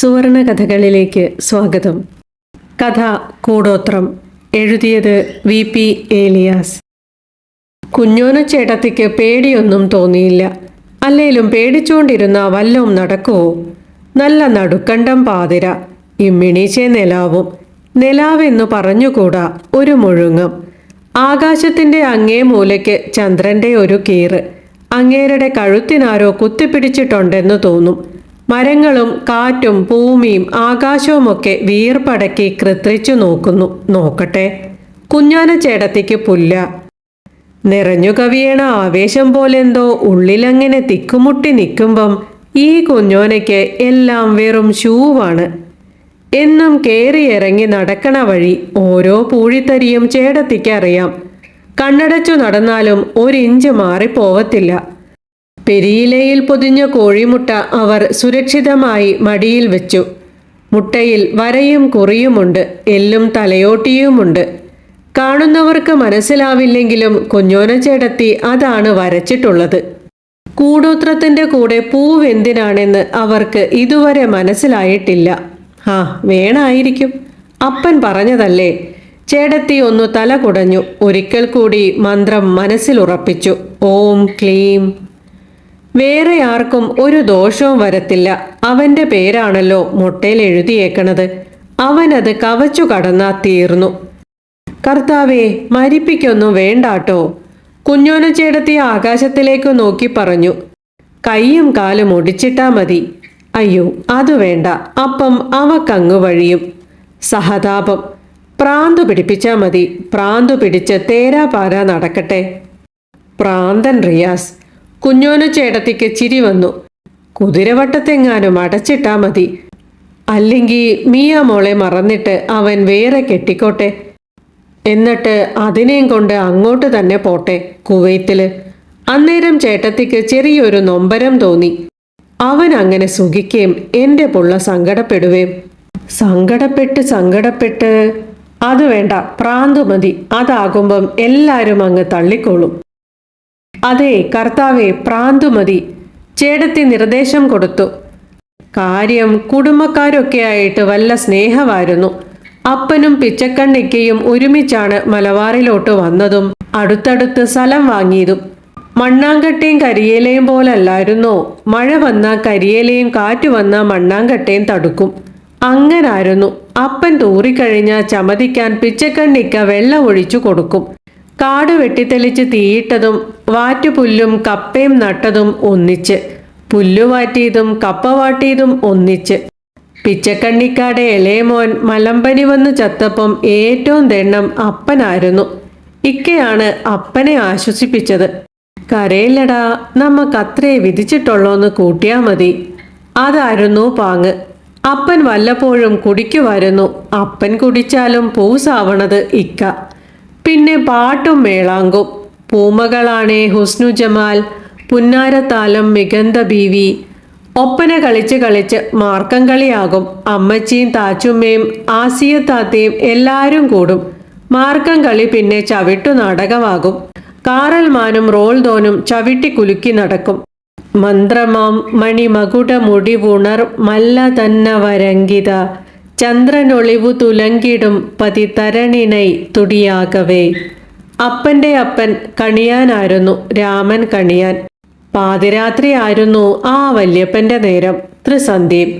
സുവർണ കഥകളിലേക്ക് സ്വാഗതം. കഥ കൂടോത്രം. എഴുതിയത് വി പി ഏലിയാസ്. കുഞ്ഞോന ചേട്ടത്തിക്ക് പേടിയൊന്നും തോന്നിയില്ല. അല്ലേലും പേടിച്ചുകൊണ്ടിരുന്ന വല്ലവും നടക്കുവോ? നല്ല നടുക്കണ്ടം പാതിര. ഇമ്മിണീശേ നിലാവും. നിലാവെന്നു പറഞ്ഞുകൂടാ ഒരു മുഴുങ്ങം. ആകാശത്തിന്റെ അങ്ങേ മൂലയ്ക്ക് ചന്ദ്രന്റെ ഒരു കീറ്. അങ്ങേരുടെ കഴുത്തിനാരോ കുത്തിപ്പിടിച്ചിട്ടുണ്ടെന്ന് തോന്നും. മരങ്ങളും കാറ്റും ഭൂമിയും ആകാശവുമൊക്കെ വീർപ്പടക്കി കൃത്രിച്ചു നോക്കുന്നു. നോക്കട്ടെ. കുഞ്ഞാന ചേടത്തിക്ക് പുല്ല. നിറഞ്ഞു കവിയണ ആവേശം പോലെന്തോ ഉള്ളിലങ്ങനെ തിക്കുമുട്ടി നിൽക്കുമ്പം ഈ കുഞ്ഞോനയ്ക്ക് എല്ലാം വെറും ഷൂവാണ്. എന്നും കേറി ഇറങ്ങി നടക്കണ വഴി ഓരോ പൂഴിത്തരിയും ചേടത്തിക്കറിയാം. കണ്ണടച്ചു നടന്നാലും ഒരിഞ്ച് മാറിപ്പോവത്തില്ല. പെരിയിലയിൽ പൊതിഞ്ഞ കോഴിമുട്ട അവർ സുരക്ഷിതമായി മടിയിൽ വെച്ചു. മുട്ടയിൽ വരയും കുറിയുമുണ്ട് എല്ലും തലയോട്ടിയുമുണ്ട്. കാണുന്നവർക്ക് മനസ്സിലാവില്ലെങ്കിലും കുഞ്ഞോന ചേടത്തി അതാണ് വരച്ചിട്ടുള്ളത്. കൂടോത്രത്തിന്റെ കൂടെ പൂവെന്തിനാണെന്ന് അവർക്ക് ഇതുവരെ മനസ്സിലായിട്ടില്ല. ആ വേണായിരിക്കും. അപ്പൻ പറഞ്ഞതല്ലേ? ചേടത്തി ഒന്ന് തല കുടഞ്ഞു. ഒരിക്കൽ കൂടി മന്ത്രം മനസ്സിലുറപ്പിച്ചു. ഓം ക്ലീം. വേറെ ആർക്കും ഒരു ദോഷവും വരത്തില്ല. അവന്റെ പേരാണല്ലോ മുട്ടയിൽ എഴുതിയേക്കണത്. അവനത് കവച്ചു കടന്നാ തീർന്നു. കർത്താവേ മരിപ്പിക്കൊന്നും വേണ്ടാട്ടോ. കുഞ്ഞോന ചേടത്തി ആകാശത്തിലേക്ക് നോക്കി പറഞ്ഞു. കൈയും കാലും ഒടിച്ചിട്ടാ മതി. അയ്യോ അത് വേണ്ട. അപ്പം അവക്കങ്ങു വഴിയും. സഹതാപം. പ്രാന്തു പിടിപ്പിച്ചാ മതി. പ്രാന്തു പിടിച്ച് തേരാപാര നടക്കട്ടെ. പ്രാന്തൻ റിയാസ്. കുഞ്ഞോന ചേട്ടത്തിക്ക് ചിരി വന്നു. കുതിരവട്ടത്തെങ്ങാനും അടച്ചിട്ടാ മതി. അല്ലെങ്കിൽ മിയ മോളെ മറന്നിട്ട് അവൻ വേറെ കെട്ടിക്കോട്ടെ. എന്നിട്ട് അതിനെയും കൊണ്ട് അങ്ങോട്ട് തന്നെ പോട്ടെ കുവൈത്തിൽ. അന്നേരം ചേട്ടത്തിക്ക് ചെറിയൊരു നൊമ്പരം തോന്നി. അവൻ അങ്ങനെ സുഖിക്കുകയും എന്റെ പുള്ള സങ്കടപ്പെടുവേം. സങ്കടപ്പെട്ട് സങ്കടപ്പെട്ട് അത് വേണ്ട പ്രാന്തുമതി അതാകുമ്പം എല്ലാരും അങ്ങ് തള്ളിക്കോളും. അതെ കർത്താവെ പ്രാന്തുമതി ചേടത്തി നിർദ്ദേശം കൊടുത്തു. കാര്യം കുടുംബക്കാരൊക്കെ ആയിട്ട് വല്ല സ്നേഹമായിരുന്നു. അപ്പനും പിച്ചക്കണ്ണിക്കയും ഒരുമിച്ചാണ് മലബാറിലോട്ട് വന്നതും അടുത്തടുത്ത് സ്ഥലം വാങ്ങിയതും. മണ്ണാങ്കട്ടയും കരിയേലയും പോലല്ലായിരുന്നോ. മഴ വന്ന കരിയേലയും കാറ്റ് വന്ന മണ്ണാങ്കട്ടയും തടുക്കും. അങ്ങനായിരുന്നു. അപ്പൻ തൂറിക്കഴിഞ്ഞ ചമതിക്കാൻ പിച്ചക്കണ്ണിക്ക വെള്ളം ഒഴിച്ചു കൊടുക്കും. കാട് വെട്ടിത്തെളിച്ച് തീയിട്ടതും വാറ്റുപുല്ലും കപ്പയും നട്ടതും ഒന്നിച്ച്. പുല്ലുവാറ്റിയതും കപ്പ വാട്ടിയതും ഒന്നിച്ച്. പിച്ചക്കണ്ണിക്കാടെ ഇളയമോൻ മലമ്പനി വന്ന് ചത്തപ്പം ഏറ്റവും ദണ്ണം അപ്പനായിരുന്നു. ഇക്കയാണ് അപ്പനെ ആശ്വസിപ്പിച്ചത്. കരയില്ലടാ നമുക്കത്രേ വിധിച്ചിട്ടുള്ളോന്ന് കൂട്ടിയാ മതി. അതായിരുന്നു പാങ് അപ്പൻ വല്ലപ്പോഴും കുടിക്കുമായിരുന്നു അപ്പൻ കുടിച്ചാലും പൂസാവണത് ഇക്ക. പിന്നെ പാട്ടും മേളാങ്കും. പൂമകളാണേ ഹുസ്നു ജമാൽ പുന്നാരത്താലം മികന്ത ബീവി. ഒപ്പന കളിച്ച് കളിച്ച് മാർക്കം കളിയാകും. അമ്മച്ചിയും താച്ചുമ്മയും ആസിയത്താത്തയും എല്ലാവരും കൂടും. മാർക്കം കളി പിന്നെ ചവിട്ടു നാടകമാകും. കാറൽമാനും റോൾ തോനും ചവിട്ടി കുലുക്കി നടക്കും. മന്ത്രമാം മണിമകുട മുടിവുണർ മല്ല തന്ന വരങ്കിത ചന്ദ്രനൊളിവു തുലങ്കിടും പതി തരണിണൈ തുടിയാകവേ. അപ്പന്റെ അപ്പൻ കണിയാനായിരുന്നു രാമൻ കണിയാൻ. പാതിരാത്രി ആയിരുന്നു ആ വല്യപ്പന്റെ നേരം. ത്രിസന്ധ്യയും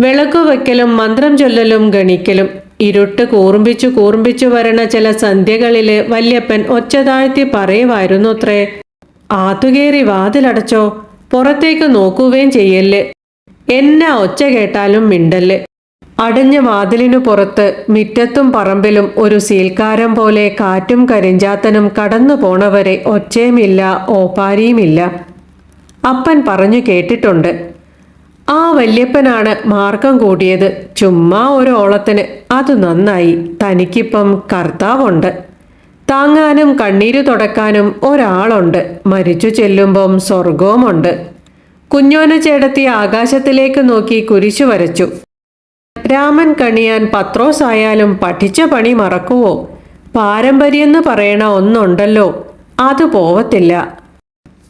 വിളക്ക് വയ്ക്കലും മന്ത്രം ചൊല്ലലും ഗണിക്കലും. ഇരുട്ട് കൂർമ്പിച്ചു കൂർമ്പിച്ചു വരണ ചില സന്ധ്യകളിൽ വല്യപ്പൻ ഒച്ച താഴ്ത്തി പറയുമായിരുന്നു അത്രേ ആത്തുകേറി വാതിലടച്ചോ പുറത്തേക്ക് നോക്കുകയും ചെയ്യല്ലേ. എന്നാ ഒച്ച കേട്ടാലും മിണ്ടൽ അടഞ്ഞ വാതിലിനു പുറത്ത് മിറ്റത്തും പറമ്പിലും ഒരു സീൽക്കാരം പോലെ കാറ്റും കരിഞ്ചാത്തനും കടന്നു പോണവരെ ഒച്ചയുമില്ല ഓപ്പാരിയുമില്ല. അപ്പൻ പറഞ്ഞു കേട്ടിട്ടുണ്ട് ആ വല്യപ്പനാണ് മാർഗം കൂടിയത്. ചുമ്മാ ഒരു ഓളത്തിന് അത് നന്നായി. തനിക്കിപ്പം കർത്താവുണ്ട്. താങ്ങാനും കണ്ണീര് തുടക്കാനും ഒരാളുണ്ട്. മരിച്ചു ചെല്ലുമ്പം സ്വർഗവുമുണ്ട് കുഞ്ഞോന ചേടത്തി ആകാശത്തിലേക്ക് നോക്കി കുരിശു വരച്ചു. രാമൻ കണിയാൻ പത്രോസ് ആയാലും പഠിച്ച പണി മറക്കുവോ? പാരമ്പര്യമെന്ന് പറയണ ഒന്നുണ്ടല്ലോ. അത് പോവത്തില്ല.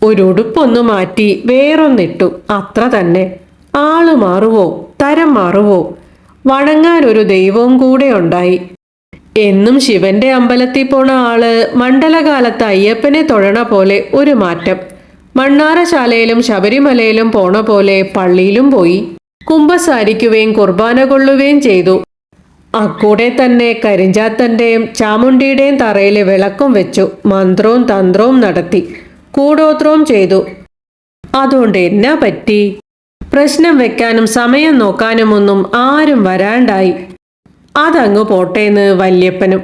ഒരു ഉടുപ്പൊന്നു മാറ്റി വേറൊന്നിട്ടു. അത്ര തന്നെ. ആൾ മാറുവോ? തരം മാറുവോ? വണങ്ങാൻ ഒരു ദൈവവും കൂടെ ഉണ്ടായി. എന്നും ശിവന്റെ അമ്പലത്തിൽ പോണ ആൾ മണ്ഡലകാലത്ത് അയ്യപ്പനെ തൊഴണ പോലെ ഒരു മാറ്റം. മണ്ണാറശാലയിലും ശബരിമലയിലും പോണ പോലെ പള്ളിയിലും പോയി. കുംഭസാരിക്കുകയും കുർബാന കൊള്ളുകയും ചെയ്തു. അക്കൂടെ തന്നെ കരിഞ്ചാത്തന്റെയും ചാമുണ്ടിയുടെയും തറയിൽ വിളക്കും വെച്ചു. മന്ത്രവും തന്ത്രവും നടത്തി. കൂടോത്രവും ചെയ്തു. അതുകൊണ്ട് എന്നാ പറ്റി? പ്രശ്നം വെക്കാനും സമയം നോക്കാനുമൊന്നും ആരും വരാണ്ടായി. അതങ്ങ് പോട്ടേന്ന് വല്യപ്പനും.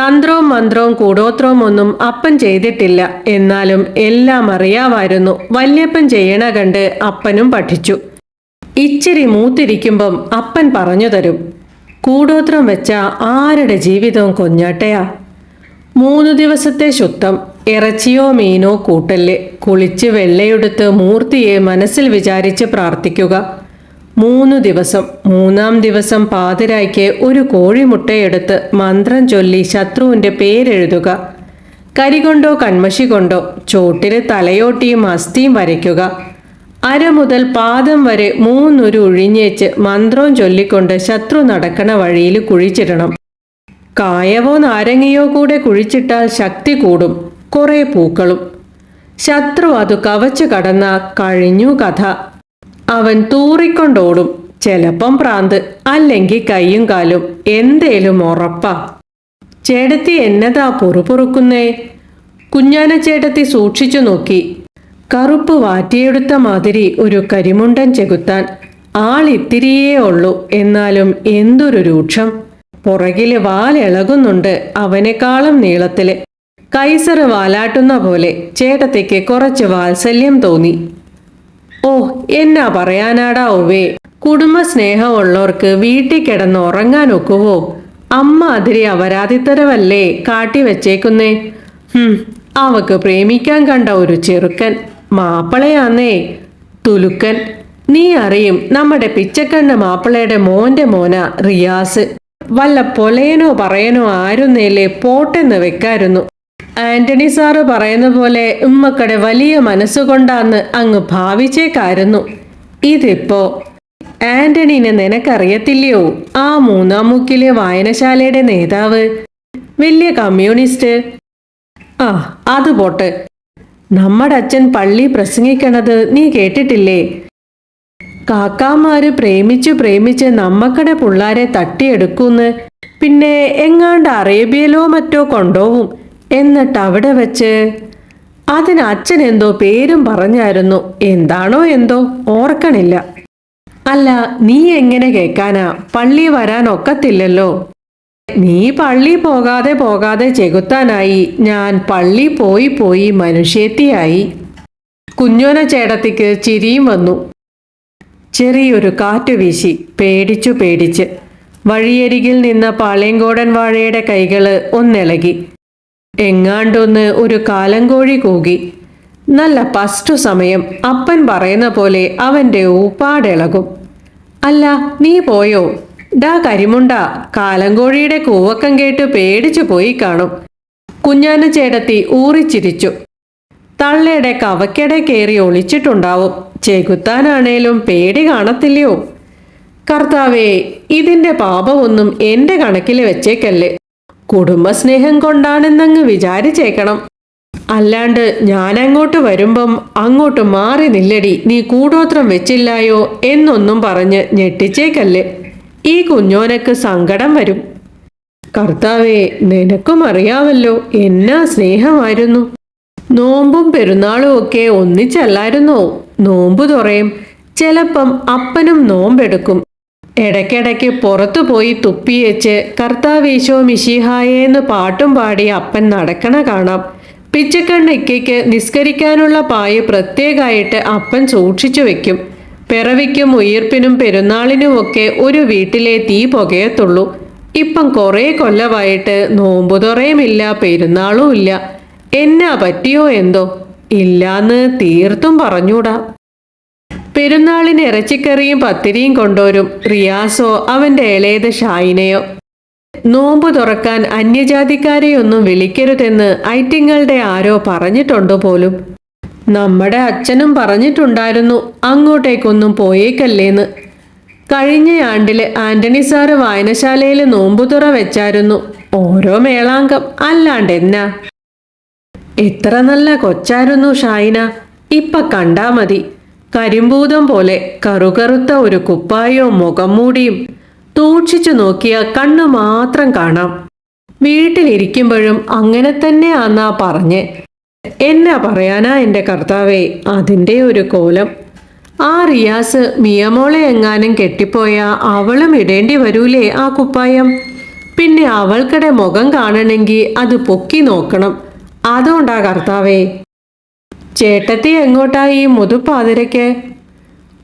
തന്ത്രവും മന്ത്രവും കൂടോത്രവും ഒന്നും അപ്പൻ ചെയ്തിട്ടില്ല. എന്നാലും എല്ലാം അറിയാമായിരുന്നു. വല്യപ്പൻ ചെയ്യണ കണ്ട് അപ്പനും പഠിച്ചു. ഇച്ചിരി മൂത്തിരിക്കുമ്പം അപ്പൻ പറഞ്ഞു തരും കൂടോത്രം വെച്ച ആരുടെ ജീവിതവും കൊഞ്ഞാട്ടയാ? മൂന്ന് ദിവസത്തെ ശുദ്ധം ഇറച്ചിയോ മീനോ കൂട്ടൽ കുളിച്ച് വെള്ളയെടുത്ത് മൂർത്തിയെ മനസ്സിൽ വിചാരിച്ച് പ്രാർത്ഥിക്കുക. മൂന്ന് ദിവസം മൂന്നാം ദിവസം പാതിരായ്ക്ക് ഒരു കോഴിമുട്ടയെടുത്ത് മന്ത്രം ചൊല്ലി ശത്രുവിന്റെ പേരെഴുതുക. കരി കൊണ്ടോ കൺമഷി കൊണ്ടോ ചോട്ടിൽ തലയോട്ടിയും അസ്ഥിയും വരയ്ക്കുക. അര മുതൽ പാദം വരെ മൂന്നൊരു ഒഴിഞ്ഞേച്ച് മന്ത്രവും ചൊല്ലിക്കൊണ്ട് ശത്രു നടക്കണ വഴിയിൽ കുഴിച്ചിടണം. കായവോ നാരങ്ങയോ കൂടെ കുഴിച്ചിട്ടാൽ ശക്തി കൂടും കുറെ പൂക്കളും. ശത്രു അത് കവച്ചു കടന്ന കഴിഞ്ഞു കഥ. അവൻ തൂറിക്കൊണ്ടോടും ചിലപ്പം പ്രാന്ത് അല്ലെങ്കിൽ കൈയും കാലും എന്തേലും ഉറപ്പാ. ചേടത്തി എന്നതാ പൊറുപൊറുക്കുന്നേ? കുഞ്ഞാന ചേട്ടത്തി സൂക്ഷിച്ചു നോക്കി. കറുപ്പ് വാറ്റിയെടുത്ത മാതിരി ഒരു കരിമുണ്ടൻ ചെകുത്താൻ ആളിത്തിരിയേ ഉള്ളൂ. എന്നാലും എന്തൊരു രൂക്ഷം. പുറകിൽ വാലിളകുന്നുണ്ട് അവനേക്കാളും നീളത്തിൽ. കൈസറ് വാലാട്ടുന്ന പോലെ ചേട്ടത്തേക്ക് കുറച്ച് വാത്സല്യം തോന്നി. ഓ എന്നാ പറയാനാടാ ഒവേ കുടുംബ സ്നേഹമുള്ളവർക്ക് വീട്ടിൽ കിടന്ന് ഉറങ്ങാൻ ഒക്കുവോ? അമ്മ അതിരി അപരാധിത്തരവല്ലേ കാട്ടി വെച്ചേക്കുന്നേ? അവക്ക് പ്രേമിക്കാൻ കണ്ട ഒരു ചെറുക്കൻ. മാപ്പിളയാന്നേ തുലുക്കൻ. നീ അറിയും നമ്മുടെ പിച്ചക്കണ്ണ മാപ്പിളയുടെ മോന്റെ മോന റിയാസ്. വല്ല പൊലയനോ പറയനോ ആരുന്നേലേ പോട്ടെന്ന് വെക്കായിരുന്നു ആന്റണി സാറ് പറയുന്ന പോലെ ഉമ്മക്കടെ വലിയ മനസ്സുകൊണ്ടാന്ന് അങ്ങ് ഭാവിച്ചേക്കായിരുന്നു ഇതിപ്പോ ആന്റണീനെ നിനക്കറിയത്തില്ലയോ? ആ മൂന്നാം മുക്കിലെ വായനശാലയുടെ നേതാവ്? വലിയ കമ്മ്യൂണിസ്റ്റ്? ആ അത് പോട്ടെ. നമ്മുടെ അച്ഛൻ പള്ളി പ്രസംഗിക്കണത് നീ കേട്ടിട്ടില്ലേ? കാക്കാമാര് പ്രേമിച്ച് പ്രേമിച്ച് നമ്മക്കടെ പിള്ളാരെ തട്ടിയെടുക്കുന്ന്. പിന്നെ എങ്ങാണ്ട് അറേബ്യയിലോ മറ്റോ കൊണ്ടോവും. എന്നിട്ട് അവിടെ വെച്ച്. അതിന് അച്ഛൻ എന്തോ പേരും പറഞ്ഞായിരുന്നു. എന്താണോ എന്തോ ഓർക്കണില്ല. അല്ല നീ എങ്ങനെ കേൾക്കാനാ പള്ളി വരാൻ ഒക്കത്തില്ലല്ലോ. നീ പള്ളി പോകാതെ പോകാതെ ചെകുത്താനായി. ഞാൻ പള്ളി പോയി പോയി മനുഷ്യത്തിയായി. കുഞ്ഞോന ചേടത്തിക്ക് ചിരിയും വന്നു. ചെറിയൊരു കാറ്റ് വീശി. പേടിച്ചു പേടിച്ച്. വഴിയരികിൽ നിന്ന പാളയങ്കോടൻ വാഴയുടെ കൈകൾ ഒന്നിളകി. എങ്ങാണ്ടൊന്ന് ഒരു കാലങ്കോഴി കൂകി. നല്ല പസ്റ്റു സമയം. അപ്പൻ പറയുന്ന പോലെ അവന്റെ ഊപ്പാടിളകും. അല്ല നീ പോയോ? ഡാ കരിമുണ്ട കാലങ്കോഴിയുടെ കൂവക്കം കേട്ട് പേടിച്ചു പോയി കാണും. കുഞ്ഞാന ചേടത്തി ഊറിച്ചിരിച്ചു. തള്ളയുടെ കവക്കടെ കയറി ഒളിച്ചിട്ടുണ്ടാവും. ചെകുത്താനാണേലും പേടി കാണത്തില്ലയോ? കർത്താവേ ഇതിന്റെ പാപമൊന്നും എന്റെ കണക്കിൽ വെച്ചേക്കല്ലേ. കുടുംബസ്നേഹം കൊണ്ടാണെന്നങ്ങ് വിചാരിച്ചേക്കണം. അല്ലാണ്ട് ഞാനങ്ങോട്ട് വരുമ്പം അങ്ങോട്ട് മാറി നില്ലടി. നീ കൂടോത്രം വെച്ചില്ലായോ എന്നൊന്നും പറഞ്ഞ് ഞെട്ടിച്ചേക്കല്ലേ. ഈ കുഞ്ഞോനക്ക് സങ്കടം വരും. കർത്താവെ നിനക്കും അറിയാമല്ലോ എന്നാ സ്നേഹമായിരുന്നു. നോമ്പും പെരുന്നാളും ഒക്കെ ഒന്നിച്ചല്ലായിരുന്നോ? നോമ്പു തുറയും ചിലപ്പം അപ്പനും നോമ്പെടുക്കും. ഇടയ്ക്കിടയ്ക്ക് പുറത്തു പോയി തുപ്പിയേച്ച് കർത്താവീശോ മിശിഹായെന്ന് പാട്ടും പാടി അപ്പൻ നടക്കണ കാണാം. പിച്ചക്കണ്ണിക്കയ്ക്ക് നിസ്കരിക്കാനുള്ള പായ് പ്രത്യേകമായിട്ട് അപ്പൻ സൂക്ഷിച്ചു വെക്കും. പിറവിക്കും ഉയർപ്പിനും പെരുന്നാളിനുമൊക്കെ ഒരു വീട്ടിലെ തീ പുകയത്തുള്ളൂ. ഇപ്പം കുറേ കൊല്ലമായിട്ട് നോമ്പുതുറയുമില്ല പെരുന്നാളും ഇല്ല. എന്നാ പറ്റിയോ എന്തോ? ഇല്ലാന്ന് തീർത്തും പറഞ്ഞൂടാ. പെരുന്നാളിന് ഇറച്ചിക്കറിയും പത്തിരിയും കൊണ്ടുവരും റിയാസോ അവന്റെ ഇളയത് ഷായിനെയോ. നോമ്പ് തുറക്കാൻ അന്യജാതിക്കാരെയൊന്നും വിളിക്കരുതെന്ന് ഐറ്റിങ്ങളുടെ ആരോ പറഞ്ഞിട്ടുണ്ടോ പോലും? നമ്മുടെ അച്ഛനും പറഞ്ഞിട്ടുണ്ടായിരുന്നു അങ്ങോട്ടേക്കൊന്നും പോയേക്കല്ലേന്ന്. കഴിഞ്ഞ ആണ്ടിൽ ആന്റണി സാറ് വായനശാലയിൽ നോമ്പുതുറ വെച്ചായിരുന്നു. ഓരോ മേളാങ്കം. അല്ലാണ്ട് എന്നാ എത്ര നല്ല കൊച്ചായിരുന്നു ഷായിന. ഇപ്പൊ കണ്ടാ മതി. കരിമ്പൂതം പോലെ കറുകറുത്ത ഒരു കുപ്പായോ മുഖം മൂടിയും തൂക്ഷിച്ചു നോക്കിയ കണ്ണു മാത്രം കാണാം. വീട്ടിലിരിക്കുമ്പോഴും അങ്ങനെ തന്നെയാന്നാ പറഞ്ഞ്. എന്നാ പറയാനാ എന്റെ കർത്താവേ? അതിന്റെ ഒരു കോലം. ആ റിയാസ് മിയമോളെ എങ്ങാനും കെട്ടിപ്പോയ അവളും ഇടേണ്ടി വരൂലേ ആ കുപ്പായം? പിന്നെ അവൾക്കിടെ മുഖം കാണണമെങ്കിൽ അത് പൊക്കി നോക്കണം. അതുകൊണ്ടാ കർത്താവേ. ചേട്ടത്തി എങ്ങോട്ടായി മുതുപ്പാതിരയ്ക്ക്?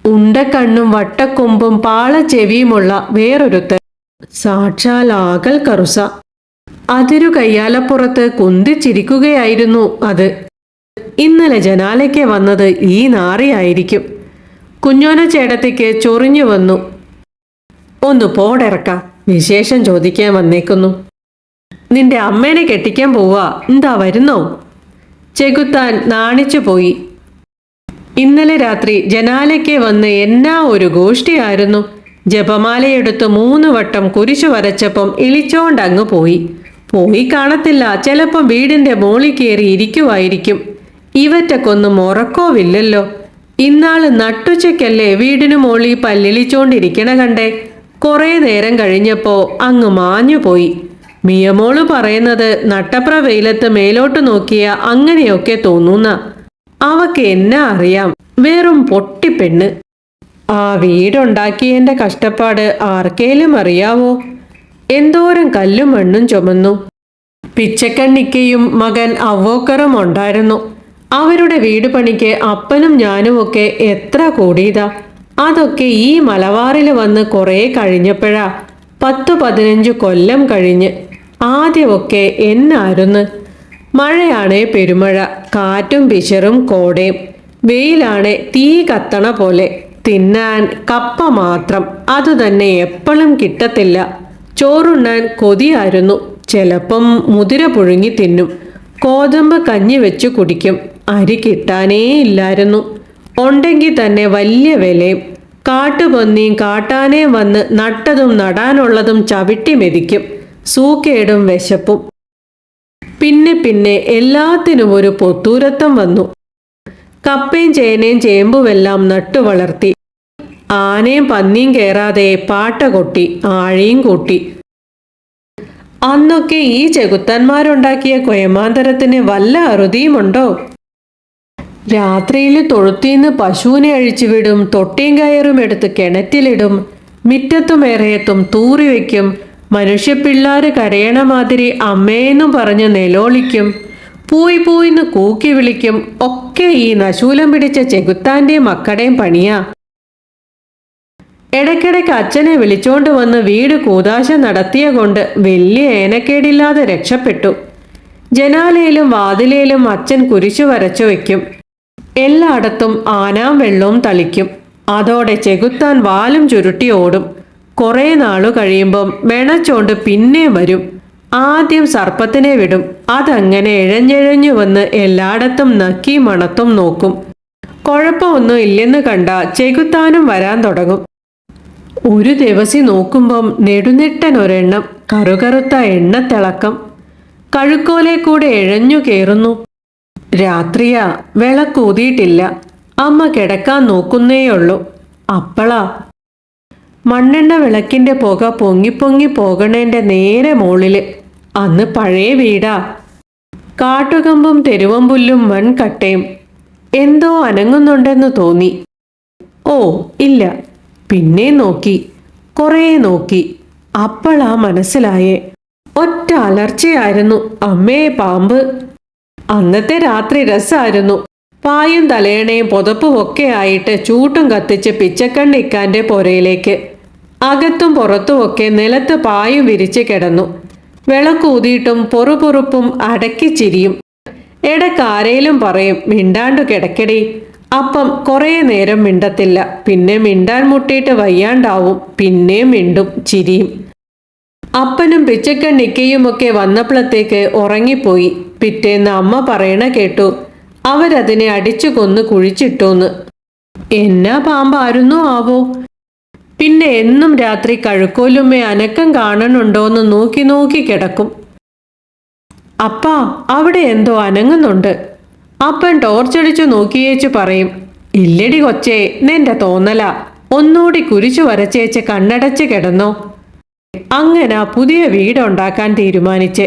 ഉണ്ടക്കണ്ണും വട്ടക്കൊമ്പും പാള ചെവിയുമുള്ള വേറൊരുത്തൻ. സാക്ഷാൽ ആകൽ കറുസ അതിരു കയ്യാലപ്പുറത്ത് കുന്തിച്ചിരിക്കുകയായിരുന്നു അത്. ഇന്നലെ ജനാലയ്ക്ക് വന്നത് ഈ നാറിയായിരിക്കും. കുഞ്ഞോന ചേടത്തേക്ക് ചൊറിഞ്ഞു വന്നു. ഒന്ന് പോടിറക്ക വിശേഷം ചോദിക്കാൻ വന്നേക്കുന്നു. നിന്റെ അമ്മേനെ കെട്ടിക്കാൻ പോവാ എന്താ വരുന്നോ? ചെകുത്താൻ നാണിച്ചു പോയി. ഇന്നലെ രാത്രി ജനാലയ്ക്ക് വന്ന് എന്നാ ഒരു ഗോഷ്ടിയായിരുന്നു. ജപമാലയെടുത്ത് മൂന്ന് വട്ടം കുരിശു വരച്ചപ്പം ഇളിച്ചോണ്ടങ്ങ് പോയി. പോയി കാണത്തില്ല. ചിലപ്പം വീടിന്റെ മോളി കയറി ഇരിക്കുമായിരിക്കും ഇവറ്റക്കൊന്നും ഉറക്കോവില്ലല്ലോ ഇന്നാൾ നട്ടുച്ചയ്ക്കല്ലേ വീടിനു മോളി പല്ലിളിച്ചോണ്ടിരിക്കണ കണ്ടേ. കുറേ നേരം കഴിഞ്ഞപ്പോ അങ്ങ് മാഞ്ഞുപോയി മിയമോൾ പറയുന്നത് നട്ടപ്ര വെയിലത്ത് മേലോട്ട് നോക്കിയ അങ്ങനെയൊക്കെ തോന്നുന്ന. അവക്ക് എന്നാ അറിയാം. വെറും പൊട്ടിപ്പെണ്ണ്. ആ വീടുണ്ടാക്കിയതിന്റെ കഷ്ടപ്പാട് ആർക്കേലും അറിയാവോ? എന്തോരം കല്ലും മണ്ണും ചുമന്നു. പിച്ചക്കണ്ണിക്കയും മകൻ അവോക്കറും ഉണ്ടായിരുന്നു. അവരുടെ വീട് പണിക്ക് അപ്പനും ഞാനും ഒക്കെ എത്ര കൂടിയതാ. അതൊക്കെ ഈ മലബാറിൽ വന്ന് കുറേ കഴിഞ്ഞപ്പോഴാ പത്ത് പതിനഞ്ച് കൊല്ലം കഴിഞ്ഞ് ആദ്യമൊക്കെ എന്നായിരുന്നു. മഴയാണ് പെരുമഴ കാറ്റും പിശറും കോടയും വെയിലാണ് തീ കത്തണ പോലെ തിന്നാൻ കപ്പ മാത്രം. അതുതന്നെ എപ്പോഴും കിട്ടത്തില്ല. ചോറുണ്ണാൻ കൊതിയായിരുന്നു. ചിലപ്പം മുതിര പുഴുങ്ങി തിന്നും. കോതമ്പ് കഞ്ഞി വെച്ച് കുടിക്കും. അരി കിട്ടാനേ ഇല്ലായിരുന്നു. ഉണ്ടെങ്കിൽ തന്നെ വലിയ വിലയും. കാട്ടുപന്നിയും കാട്ടാനേയും വന്ന് നട്ടതും നടാനുള്ളതും ചവിട്ടി മെതിക്കും. സൂക്കേടും വിശപ്പും. പിന്നെ പിന്നെ എല്ലാത്തിനും ഒരു പൊത്തൂരത്തം വന്നു. കപ്പയും ചേനയും ചേമ്പുമെല്ലാം നട്ടു വളർത്തി. ആനയും പന്നിയും കയറാതെ പാട്ട കൊട്ടി ആഴയും കൂട്ടി. അന്നൊക്കെ ഈ ചെകുത്താന്മാരുണ്ടാക്കിയ കൊയമാന്തരത്തിന് വല്ല അറുതിയുമുണ്ടോ? രാത്രിയിൽ തൊഴുത്തിന്ന് പശുവിനെ അഴിച്ചുവിടും തൊട്ടിയും കയറും എടുത്ത് കിണറ്റിലിടും മിറ്റത്തും ഏറയത്തും തൂറി വയ്ക്കും മനുഷ്യപ്പിള്ളാര് കരയണ മാതിരി അമ്മേന്നും പറഞ്ഞ് നിലോളിക്കും പൂയി പൂയിന്ന് കൂക്കി വിളിക്കും ഒക്കെ ഈ നശൂലം പിടിച്ച ചെകുത്താന്റെയും മക്കടേയും പണിയാ. ഇടയ്ക്കിടയ്ക്ക് അച്ഛനെ വിളിച്ചോണ്ട് വന്ന് വീട് കൂതാശ നടത്തിയ കൊണ്ട് വലിയ ഏനക്കേടില്ലാതെ രക്ഷപ്പെട്ടു. ജനാലയിലും വാതിലയിലും അച്ഛൻ കുരിശു വരച്ചു വയ്ക്കും. എല്ലായിടത്തും ആനാം വെള്ളവും തളിക്കും. അതോടെ ചെകുത്താൻ വാലും ചുരുട്ടി ഓടും. കുറേ നാളു കഴിയുമ്പം മെണച്ചോണ്ട് പിന്നെ വരും. ആദ്യം സർപ്പത്തിനെ വിടും. അതങ്ങനെ ഇഴഞ്ഞിഴഞ്ഞു വന്ന് എല്ലായിടത്തും നക്കി മണത്തും നോക്കും. കുഴപ്പമൊന്നും ഇല്ലെന്ന് കണ്ട ചെകുത്താനും വരാൻ തുടങ്ങും. ഒരു ദിവസം നോക്കുമ്പം നെടുനെട്ടൻ ഒരെണ്ണം കറുകറുത്ത എണ്ണത്തിളക്കം കഴുക്കോലെ കൂടെ എഴഞ്ഞു കയറുന്നു രാത്രിയാ വിളക്കൂതിയിട്ടില്ല അമ്മ കിടക്കാൻ നോക്കുന്നേയുള്ളൂ. അപ്പളാ. മണ്ണെണ്ണ വിളക്കിന്റെ പുക പൊങ്ങി പൊങ്ങി പോകണേന്റെ നേരെ മോളിൽ. അന്ന് പഴയ വീടാ. കാട്ടുകമ്പും തെരുവമ്പുല്ലും മൺകട്ടയും എന്തോ അനങ്ങുന്നുണ്ടെന്ന് തോന്നി. ഓ ഇല്ല. പിന്നെ നോക്കി കുറേ നോക്കി. അപ്പളാ മനസ്സിലായേ ഒറ്റ അലർച്ചയായിരുന്നു. അമ്മേ പാമ്പ്. അന്നത്തെ രാത്രി രസമായിരുന്നു പായും തലയണയും പുതപ്പും ഒക്കെ ആയിട്ട് ചൂട്ടും കത്തിച്ച് പിച്ചക്കണ്ണിക്കാന്റെ പുരയിലേക്ക്. അകത്തും പുറത്തുമൊക്കെ നിലത്ത് പായും വിരിച്ച് കിടന്നു. വിളക്കൂതിയിട്ടും പൊറുപൊറുപ്പും അടക്കി ചിരിയും. ഇടക്കാരയിലും പറയും മിണ്ടാണ്ടു കിടക്കടി. അപ്പം കുറേ നേരം മിണ്ടത്തില്ല. പിന്നെ മിണ്ടാൻ മുട്ടിയിട്ട് വയ്യാണ്ടാവും. പിന്നെ മിണ്ടും ചിരിയും. അപ്പനും പിച്ചക്കണ്ണിക്കയുമൊക്കെ വന്നപ്പോഴത്തേക്ക് ഉറങ്ങിപ്പോയി. പിറ്റേന്ന് അമ്മ പറയണ കേട്ടു. അവരതിനെ അടിച്ചു കൊന്ന് കുഴിച്ചിട്ടൂന്ന്. എന്നാ പാമ്പായിരുന്നു ആവോ? പിന്നെ എന്നും രാത്രി കഴുക്കോലുമ്മേ അനക്കം കാണണുണ്ടോന്ന് നോക്കി നോക്കി കിടക്കും. അപ്പാ അവിടെ എന്തോ അനങ്ങുന്നുണ്ട്. അപ്പൻ ടോർച്ചടിച്ചു നോക്കിയേച്ചു പറയും ഇല്ലടി കൊച്ചേ നിന്റെ തോന്നല. ഒന്നുകൂടി കുരിശു വരച്ചേച്ച് കണ്ണടച്ച് കിടന്നോ. അങ്ങനെ പുതിയ വീടുണ്ടാക്കാൻ തീരുമാനിച്ച്.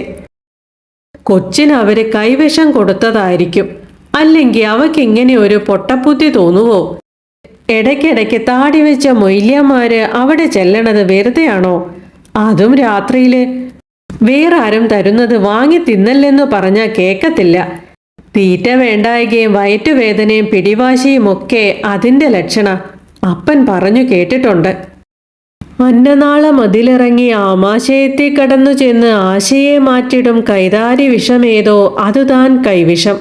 കൊച്ചിന് അവർ കൈവശം കൊടുത്തതായിരിക്കും. അല്ലെങ്കിൽ അവക്ക് ഇങ്ങനെ ഒരു പൊട്ടപ്പുത്തി തോന്നുവോ? ഇടയ്ക്കിടയ്ക്ക് താടി വെച്ച മൊയ്ല്യന്മാര് അവിടെ ചെല്ലണത് വെറുതെയാണോ? അതും രാത്രിയിൽ വേറെ ആരും തരുന്നത് വാങ്ങി തിന്നല്ലെന്ന് പറഞ്ഞാൽ കേക്കത്തില്ല. തീറ്റ വേണ്ടായകയും വയറ്റുവേദനയും പിടിവാശിയും ഒക്കെ അതിന്റെ ലക്ഷണ. അപ്പൻ പറഞ്ഞു കേട്ടിട്ടുണ്ട്. അന്നനാള മതിലിറങ്ങി ആമാശയത്തെ കടന്നു ചെന്ന് ആശയെ മാറ്റിടും കൈതാരി വിഷമേതോ അത് താൻ കൈവിഷം.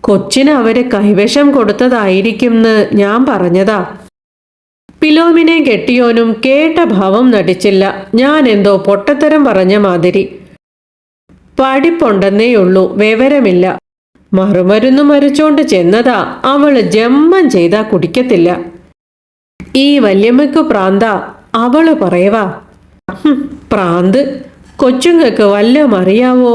കൊച്ചിന് അവർ കൈവശം കൊടുത്തതായിരിക്കുംന്ന് ഞാൻ പറഞ്ഞതാ. പിലോമിനെ കെട്ടിയോനും കേട്ട ഭാവം നടിച്ചില്ല. ഞാൻ എന്തോ പൊട്ടത്തരം പറഞ്ഞ മാതിരി. പഠിപ്പുണ്ടെന്നേയുള്ളൂ വിവരമില്ല. മറുമരുന്ന് മരിച്ചോണ്ട് ചെന്നതാ അവൾ ജമ്മം ചെയ്താ കുടിക്കത്തില്ല. ഈ വല്യമ്മയ്ക്ക് പ്രാന്ത അവൾ പറയവാ പ്രാന്ത് കൊച്ചുങ്ങൾക്ക് വല്ലതും അറിയാവോ?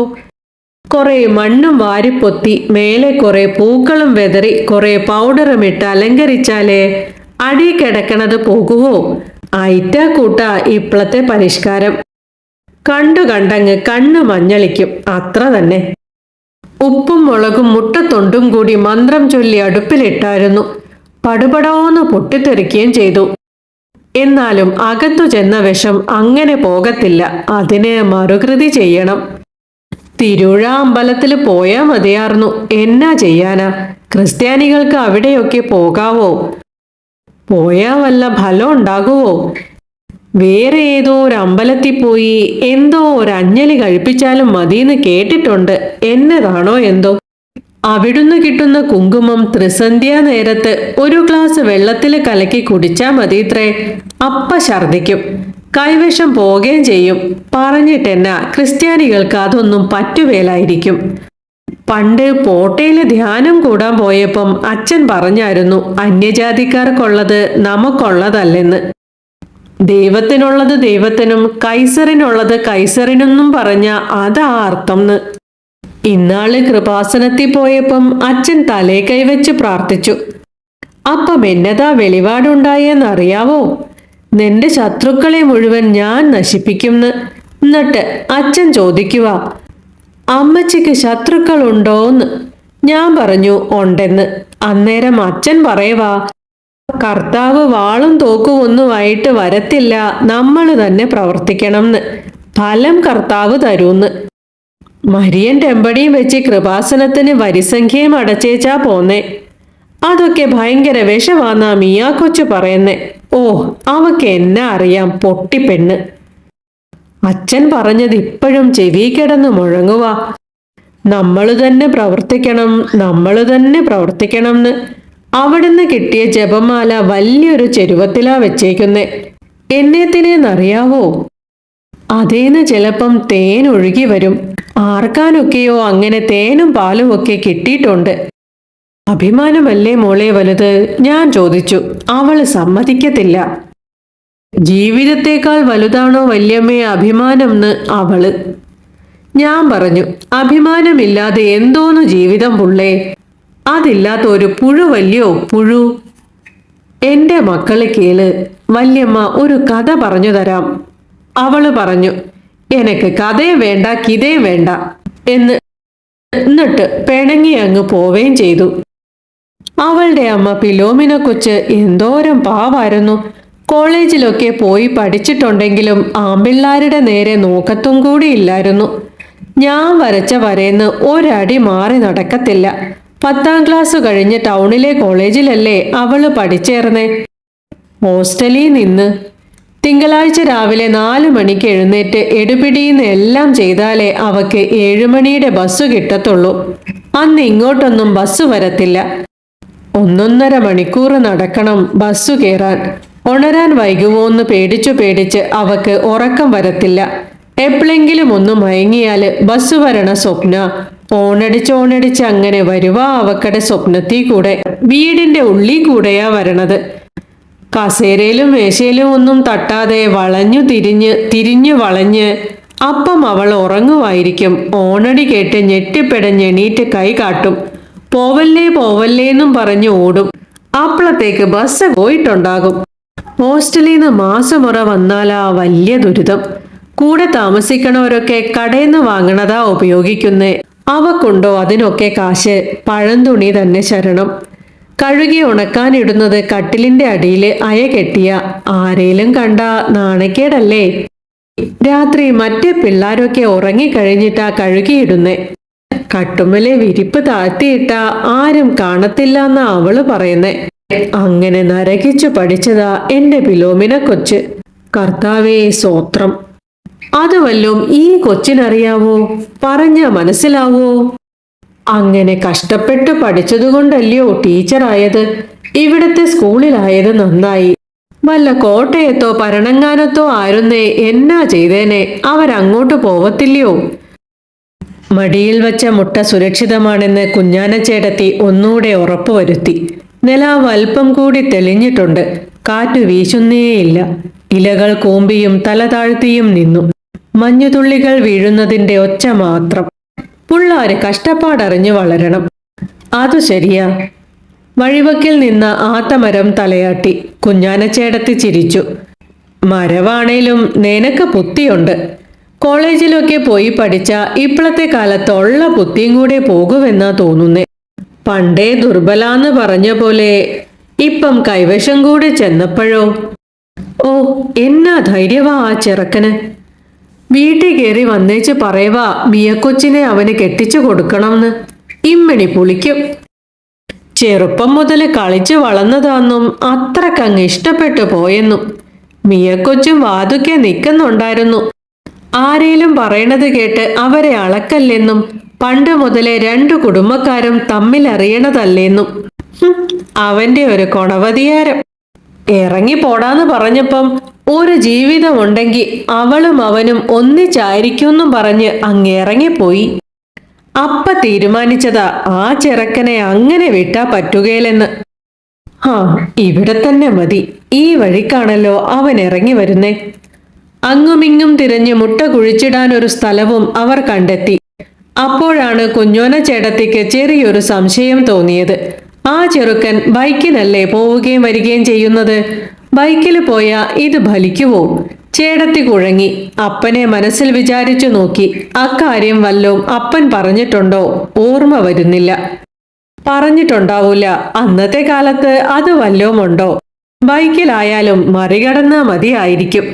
കുറെ മണ്ണും വാരിപ്പൊത്തി മേലെ കുറെ പൂക്കളും വെതറി കുറെ പൗഡറും ഇട്ട് അലങ്കരിച്ചാലേ അടി കിടക്കണത് പോകുവോ? ഐറ്റ കൂട്ട ഇപ്പളത്തെ പരിഷ്കാരം. കണ്ടു കണ്ടങ്ങ് കണ്ണു മഞ്ഞളിക്കും അത്ര തന്നെ. ഉപ്പും മുളകും മുട്ടത്തൊണ്ടും കൂടി മന്ത്രം ചൊല്ലി അടുപ്പിലിട്ടായിരുന്നു. പടുപടോന്ന് പൊട്ടിത്തെറിക്കുകയും ചെയ്തു. എന്നാലും അകത്തു ചെന്ന വിഷം അങ്ങനെ പോകത്തില്ല. അതിന് മറുകൃതി ചെയ്യണം. തിരുഴ അമ്പലത്തിൽ പോയാ മതിയാർന്നു. എന്നാ ചെയ്യാനാ? ക്രിസ്ത്യാനികൾക്ക് അവിടെയൊക്കെ പോകാവോ? പോയാ വല്ല ഫലം ഉണ്ടാകുവോ? വേറെ ഏതോ ഒരു അമ്പലത്തിൽ പോയി എന്തോ ഒരു അഞ്ഞലി കഴിപ്പിച്ചാലും മതിയെന്ന് കേട്ടിട്ടുണ്ട്. എന്നതാണോ എന്തോ? അവിടുന്ന് കിട്ടുന്ന കുങ്കുമം ത്രിസന്ധ്യാ നേരത്ത് ഒരു ഗ്ലാസ് വെള്ളത്തിൽ കലക്കി കുടിച്ചാൽ മതിത്രേ അപ്പ ഛർദിക്കും കൈവശം പോവുകയും ചെയ്യും. പറഞ്ഞിട്ടെന്നാ ക്രിസ്ത്യാനികൾക്ക് അതൊന്നും പറ്റുവേലായിരിക്കും. പണ്ട് പോട്ടയിൽ ധ്യാനം കൂടാൻ പോയപ്പം അച്ഛൻ പറഞ്ഞായിരുന്നു അന്യജാതിക്കാർക്കുള്ളത് നമുക്കുള്ളതല്ലെന്ന്. ദൈവത്തിനുള്ളത് ദൈവത്തിനും കൈസറിനുള്ളത് കൈസറിനെന്നും പറഞ്ഞ അതാ അർത്ഥംന്ന് ഇന്നാൾ കൃപാസനത്തിൽ പോയപ്പം അച്ഛൻ തലേ കൈവച്ച് പ്രാർത്ഥിച്ചു. അപ്പം എന്നതാ വെളിപാടുണ്ടായെന്നറിയാവോ നിന്റെ ശത്രുക്കളെ മുഴുവൻ ഞാൻ നശിപ്പിക്കുംന്ന് എന്നിട്ട് അച്ഛൻ ചോദിക്കുക അമ്മച്ചിക്ക് ശത്രുക്കളുണ്ടോന്ന് ഞാൻ പറഞ്ഞു ഉണ്ടെന്ന്. അന്നേരം അച്ഛൻ പറയവാ കർത്താവ് വാളും തോക്കും ഒന്നുമായിട്ട് വരത്തില്ല. നമ്മൾ തന്നെ പ്രവർത്തിക്കണമെന്ന് ഫലം കർത്താവ് തരൂന്ന്. മരിയൻ ടെമ്പടിയും വെച്ച് കൃപാസനത്തിന് വരിസംഖ്യയും അടച്ചേച്ചാ പോന്നേ. അതൊക്കെ ഭയങ്കര വിഷമാന്നാ മിയാ കൊച്ചു പറയുന്നേ. ഓ അവക്ക് എന്നെ അറിയാം പൊട്ടിപ്പെണ്ണ് അച്ഛൻ പറഞ്ഞത് ഇപ്പോഴും ചെവി കിടന്ന് മുഴങ്ങുക നമ്മൾ തന്നെ പ്രവർത്തിക്കണം നമ്മൾ തന്നെ പ്രവർത്തിക്കണം എന്ന് അവിടുന്ന് കിട്ടിയ ജപമാല വലിയൊരു ചെരുവത്തിലാ വെച്ചേക്കുന്നേ. എന്നത്തിനെന്നറിയാവോ അതേന്ന് ചിലപ്പം തേൻ ഒഴുകി വരും. ആർക്കാനൊക്കെയോ അങ്ങനെ തേനും പാലും ഒക്കെ കിട്ടിയിട്ടുണ്ട്. അഭിമാനമല്ലേ മോളെ വലുത്? ഞാൻ ചോദിച്ചു. അവൾ സമ്മതിക്കത്തില്ല. ജീവിതത്തേക്കാൾ വലുതാണോ വല്യമ്മയെ അഭിമാനംന്ന് അവൾ. ഞാൻ പറഞ്ഞു അഭിമാനമില്ലാതെ എന്തോന്നു ജീവിതം പുള്ളേ? അതില്ലാത്ത ഒരു പുഴു വല്യോ പുഴു. എന്റെ മക്കളെ കേൾ വല്യമ്മ ഒരു കഥ പറഞ്ഞു തരാം. അവൾ പറഞ്ഞു എനക്ക് കഥയും വേണ്ട കിതയും വേണ്ട എന്ന് എന്നിട്ട് പിണങ്ങി അങ്ങ് പോവുകയും ചെയ്തു. അവളുടെ അമ്മ പിലോമിന കൊച്ച് എന്തോരം പാവായിരുന്നു. കോളേജിലൊക്കെ പോയി പഠിച്ചിട്ടുണ്ടെങ്കിലും ആമ്പിള്ളാരുടെ നേരെ നോക്കത്തും കൂടി ഇല്ലായിരുന്നു. ഞാൻ വരച്ച വരേന്ന് ഒരടി മാറി നടക്കത്തില്ല. പത്താം ക്ലാസ് കഴിഞ്ഞ് ടൗണിലെ കോളേജിലല്ലേ അവൾ പഠിച്ചേർന്നേ? ഹോസ്റ്റലിൽ നിന്ന്. തിങ്കളാഴ്ച രാവിലെ നാലു മണിക്ക് എഴുന്നേറ്റ് എടുപിടിയുന്ന എല്ലാം ചെയ്താലേ അവക്ക് ഏഴുമണിയുടെ ബസ് കിട്ടത്തുള്ളൂ. അന്ന് ഇങ്ങോട്ടൊന്നും ബസ് വരത്തില്ല. ഒന്നൊന്നര മണിക്കൂർ നടക്കണം ബസ് കയറാൻ ഉണരാൻ വൈകുമോ എന്ന് പേടിച്ചു പേടിച്ച് അവക്ക് ഉറക്കം വരത്തില്ല. എപ്പോഴെങ്കിലും ഒന്ന് മയങ്ങിയാൽ ബസ് വരണ സ്വപ്ന. ഓണടിച്ച് ഓണടിച്ച് അങ്ങനെ വരുവാ അവക്കടെ സ്വപ്നത്തിൽ കൂടെ. വീടിന്റെ ഉള്ളിൽ കൂടെയാ വരണത്. കസേരയിലും മേശയിലും ഒന്നും തട്ടാതെ വളഞ്ഞു തിരിഞ്ഞ് തിരിഞ്ഞു വളഞ്ഞ് അപ്പം അവൾ ഉറങ്ങുമായിരിക്കും ഓണടി കേട്ട് ഞെട്ടിപ്പിടഞ്ഞ് എണീറ്റ് കൈ കാട്ടും. പോവല്ലേ പോവല്ലേ എന്നും പറഞ്ഞു ഓടും. അപ്പളത്തേക്ക് ബസ് പോയിട്ടുണ്ടാകും. ഹോസ്റ്റലിൽ നിന്ന് മാസമുറ വന്നാലാ വലിയ ദുരിതം. കൂടെ താമസിക്കണവരൊക്കെ കടയിൽ നിന്ന് വാങ്ങണതാ ഉപയോഗിക്കുന്നേ. അവക്കുണ്ടോ അതിനൊക്കെ കാശ്. പഴന്തുണി തന്നെ ശരണം. കഴുകി ഉണക്കാനിടുന്നത് കട്ടിലിന്റെ അടിയിൽ അയ കെട്ടിയ ആരേലും കണ്ട നാണക്കേടല്ലേ? രാത്രി മറ്റേ പിള്ളാരൊക്കെ ഉറങ്ങിക്കഴിഞ്ഞിട്ടാ കഴുകിയിടുന്നേ. കട്ടുമ്മലെ വിരിപ്പ് താഴ്ത്തിയിട്ട ആരും കാണത്തില്ല എന്നാ അവൾ പറയുന്നേ. അങ്ങനെ നരകിച്ചു പഠിച്ചതാ എന്റെ പിലോമിന കൊച്ച്. കർത്താവേ സ്വോത്രം അത് വല്ലോം ഈ കൊച്ചിനറിയാവോ? പറഞ്ഞ മനസ്സിലാവോ? അങ്ങനെ കഷ്ടപ്പെട്ട് പഠിച്ചതുകൊണ്ടല്ലയോ ടീച്ചറായത്? ഇവിടത്തെ സ്കൂളിലായത് നന്നായി. വല്ല കോട്ടയത്തോ പരണങ്ങാനത്തോ ആയിരുന്നേ എന്നാ ചെയ്തേനെ? അവരങ്ങോട്ട് പോവത്തില്ലയോ? മടിയിൽ വച്ച മുട്ട സുരക്ഷിതമാണെന്ന് കുഞ്ഞാനച്ചേടത്തി ഒന്നുകൂടെ ഉറപ്പുവരുത്തി. നിലാവ് അല്പം കൂടി തെളിഞ്ഞിട്ടുണ്ട്. കാറ്റ് വീശുന്നേയില്ല. ഇലകൾ കൂമ്പിയും തല താഴ്ത്തിയും നിന്നു. മഞ്ഞുതുള്ളികൾ വീഴുന്നതിന്റെ ഒച്ച മാത്രം. പിള്ളാര് കഷ്ടപ്പാടറിഞ്ഞു വളരണം. അതു ശരിയാ. വഴിവക്കിൽ നിന്ന് ആത്തമരം തലയാട്ടി കുഞ്ഞാനച്ചേടത്തി ചിരിച്ചു. മരവാണേലും നിനക്ക് പുത്തിയുണ്ട് കോളേജിലൊക്കെ പോയി പഠിച്ച ഇപ്പോഴത്തെ കാലത്ത് ഉള്ള ബുദ്ധിയും കൂടെ പോകുമെന്നാ തോന്നുന്നേ. പണ്ടേ ദുർബലാന്ന് പറഞ്ഞ പോലെ ഇപ്പം കൈവശം കൂടെ ചെന്നപ്പോഴോ? ഓ എന്നാ ധൈര്യവാ ആ ചെറുക്കന്. വീട്ടിൽ കയറി വന്നേച്ച് പറയവാ മിയക്കൊച്ചിനെ അവന് കെട്ടിച്ചു കൊടുക്കണമെന്ന്. ഇമ്മണി പുളിക്കും. ചെറുപ്പം മുതൽ കളിച്ചു വളർന്നതാന്നും അത്രക്കങ്ങ് ഇഷ്ടപ്പെട്ടു പോയെന്നും. മിയക്കൊച്ചും വാതുക്കെ നിൽക്കുന്നുണ്ടായിരുന്നു. ആരേലും പറയണത് കേട്ട് അവരെ അളക്കല്ലെന്നും പണ്ട് മുതലേ രണ്ടു കുടുംബക്കാരും ഹും, അവന്റെ ഒരു കൊണവതിയാരം ഇറങ്ങി പോടാന്ന് പറഞ്ഞപ്പം ഒരു ജീവിതമുണ്ടെങ്കിൽ അവളും അവനും ഒന്നിച്ചായിരിക്കുമെന്നും പറഞ്ഞ് അങ്ങ് ഇറങ്ങിപ്പോയി. അപ്പ തീരുമാനിച്ചതാ ആ ചെറുക്കനെ അങ്ങനെ വിട്ടാ പറ്റുകയില്ലെന്ന് ആ ഇവിടെ തന്നെ മതി. ഈ വഴിക്കാണല്ലോ അവൻ ഇറങ്ങി വരുന്നേ. അങ്ങുമിങ്ങും തിരഞ്ഞ് മുട്ട കുഴിച്ചിടാൻ ഒരു സ്ഥലവും അവർ കണ്ടെത്തി. അപ്പോഴാണ് കുഞ്ഞോന ചേട്ടത്തിക്ക് ചെറിയൊരു സംശയം തോന്നിയത്. ആ ചെറുക്കൻ ബൈക്കിനല്ലേ പോവുകയും വരികയും ചെയ്യുന്നത്? ബൈക്കിൽ പോയാ ഇത് ഫലിക്കുവോ? ചേടത്തി കുഴങ്ങി. അപ്പനെ മനസ്സിൽ വിചാരിച്ചു നോക്കി. അക്കാര്യം വല്ലോം അപ്പൻ പറഞ്ഞിട്ടുണ്ടോ? ഓർമ്മ വരുന്നില്ല. പറഞ്ഞിട്ടുണ്ടാവൂല. അന്നത്തെ കാലത്ത് അത് വല്ലോമുണ്ടോ ബൈക്കിലായാലും മറികടന്നാ മതിയായിരിക്കും.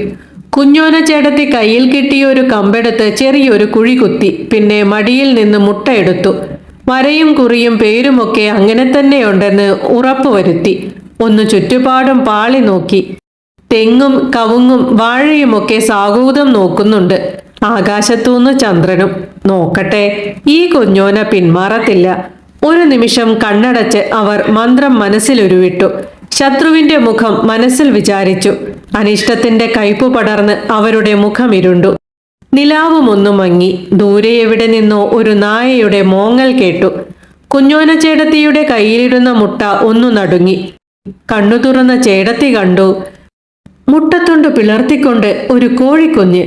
കുഞ്ഞോന ചേട്ടത്തി കയ്യിൽ കിട്ടിയ ഒരു കമ്പെടുത്ത് ചെറിയൊരു കുഴി കുത്തി. പിന്നെ മടിയിൽ നിന്ന് മുട്ടയെടുത്തു. വരയും കുറിയും പേരുമൊക്കെ അങ്ങനെ തന്നെയുണ്ടെന്ന് ഉറപ്പുവരുത്തി. ഒന്ന് ചുറ്റുപാടും പാളി നോക്കി. തെങ്ങും കവുങ്ങും വാഴയുമൊക്കെ സാഗൂതം നോക്കുന്നുണ്ട്. ആകാശത്തൂന്ന് ചന്ദ്രനും. നോക്കട്ടെ ഈ കുഞ്ഞോന പിന്മാറത്തില്ല. ഒരു നിമിഷം കണ്ണടച്ച് അവർ മന്ത്രം മനസ്സിലുരുവിട്ടു. ശത്രുവിന്റെ മുഖം മനസ്സിൽ വിചാരിച്ചു. അനിഷ്ടത്തിന്റെ കയ്പു പടർന്ന് അവരുടെ മുഖം ഇരുണ്ടു നിലാവും മങ്ങി ദൂരെ എവിടെ നിന്നോ ഒരു നായയുടെ മോങ്ങൽ കേട്ടു. കുഞ്ഞോന ചേടത്തിയുടെ കയ്യിലിരുന്ന മുട്ട ഒന്നു നടുങ്ങി. കണ്ണു തുറന്ന ചേടത്തി കണ്ടു. മുട്ടത്തൊണ്ട് പിളർത്തിക്കൊണ്ട് ഒരു കോഴിക്കുഞ്ഞ്.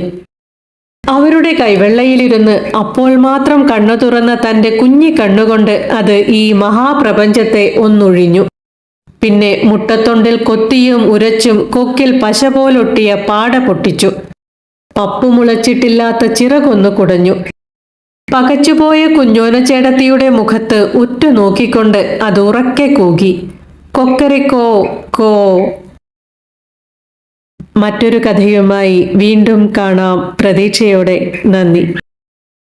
അവരുടെ കൈവെള്ളയിലിരുന്ന് അപ്പോൾ മാത്രം കണ്ണു തുറന്ന തന്റെ കുഞ്ഞി കണ്ണുകൊണ്ട് അത് ഈ മഹാപ്രപഞ്ചത്തെ ഒന്നൊഴിഞ്ഞു. പിന്നെ മുട്ടത്തൊണ്ടിൽ കൊത്തിയും ഉരച്ചും കൊക്കിൽ പശ പോലൊട്ടിയ പാട പൊട്ടിച്ചു. പപ്പു മുളച്ചിട്ടില്ലാത്ത ചിറകൊന്നു കുടഞ്ഞു. പകച്ചുപോയ കുഞ്ഞോനച്ചേടത്തിയുടെ മുഖത്ത് ഉറ്റു നോക്കിക്കൊണ്ട് അത് ഉറക്കെ കൂകി കൊക്കരക്കോ കോ. മറ്റൊരു കഥയുമായി വീണ്ടും കാണാം. പ്രതീക്ഷയോടെ നന്ദി.